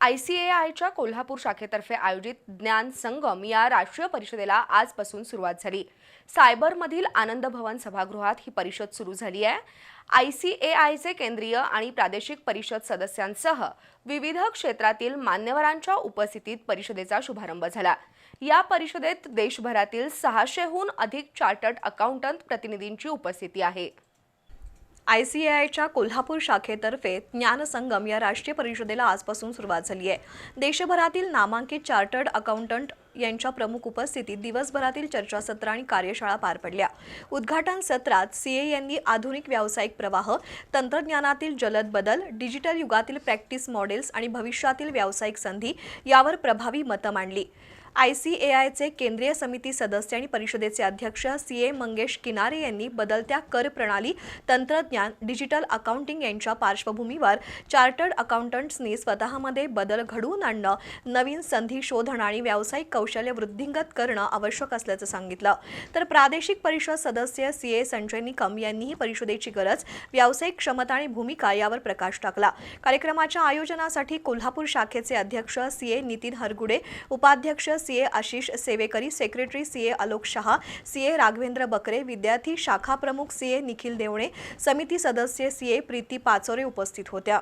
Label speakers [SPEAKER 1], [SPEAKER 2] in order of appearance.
[SPEAKER 1] I C ए आयच्या कोल्हापूर शाखेतर्फे आयोजित ज्ञान संगम या राष्ट्रीय परिषदेला आजपासून सुरुवात झाली. सायबरमधील आनंद भवन सभागृहात ही परिषद सुरू झाली आहे. आय सी ए आयचे केंद्रीय आणि प्रादेशिक परिषद सदस्यांसह विविध क्षेत्रातील मान्यवरांच्या उपस्थितीत परिषदेचा शुभारंभ झाला. या परिषदेत देशभरातील सहाशेहून अधिक चार्टर्ड अकाउंटंट प्रतिनिधींची उपस्थिती आहे.
[SPEAKER 2] आय सी ए आयच्या कोल्हापूर शाखेतर्फे ज्ञानसंगम या राष्ट्रीय परिषदेला आजपासून सुरुवात झाली आहे. देशभरातील नामांकित चार्टर्ड अकाउंटंट यांच्या प्रमुख उपस्थितीत दिवसभरातील चर्चासत्र आणि कार्यशाळा पार पडल्या. उद्घाटन सत्रात सीए यांनी आधुनिक व्यावसायिक प्रवाह तंत्रज्ञानातील जलद बदल डिजिटल युगातील प्रॅक्टिस मॉडेल्स आणि भविष्यातील व्यावसायिक संधी यावर प्रभावी मतं मांडली. आय सी ए आयचे केंद्रीय समिती सदस्य आणि परिषदेचे अध्यक्ष सी ए मंगेश किनारे यांनी बदलत्या कर प्रणाली तंत्रज्ञान डिजिटल अकाउंटिंग यांच्या पार्श्वभूमीवर चार्टर्ड अकाउंटंट्सनी स्वतःमध्ये बदल घडवून आणणं नवीन संधी शोधणं आणि व्यावसायिक कौशल्य वृद्धिंगत करणं आवश्यक असल्याचं सांगितलं. तर प्रादेशिक परिषद सदस्य सी ए संजय निकम यांनीही परिषदेची गरज व्यावसायिक क्षमता आणि भूमिका यावर प्रकाश टाकला. कार्यक्रमाच्या आयोजनासाठी कोल्हापूर शाखेचे अध्यक्ष सी ए नितीन हरगुडे उपाध्यक्ष C A Ashish Sevekari secretary C A Alok Shah C A Raghavendra Bakre विद्यार्थी शाखा प्रमुख सी ए निखिल देवणे समिती सदस्य सी ए प्रीती पाचोरे उपस्थित होत्या.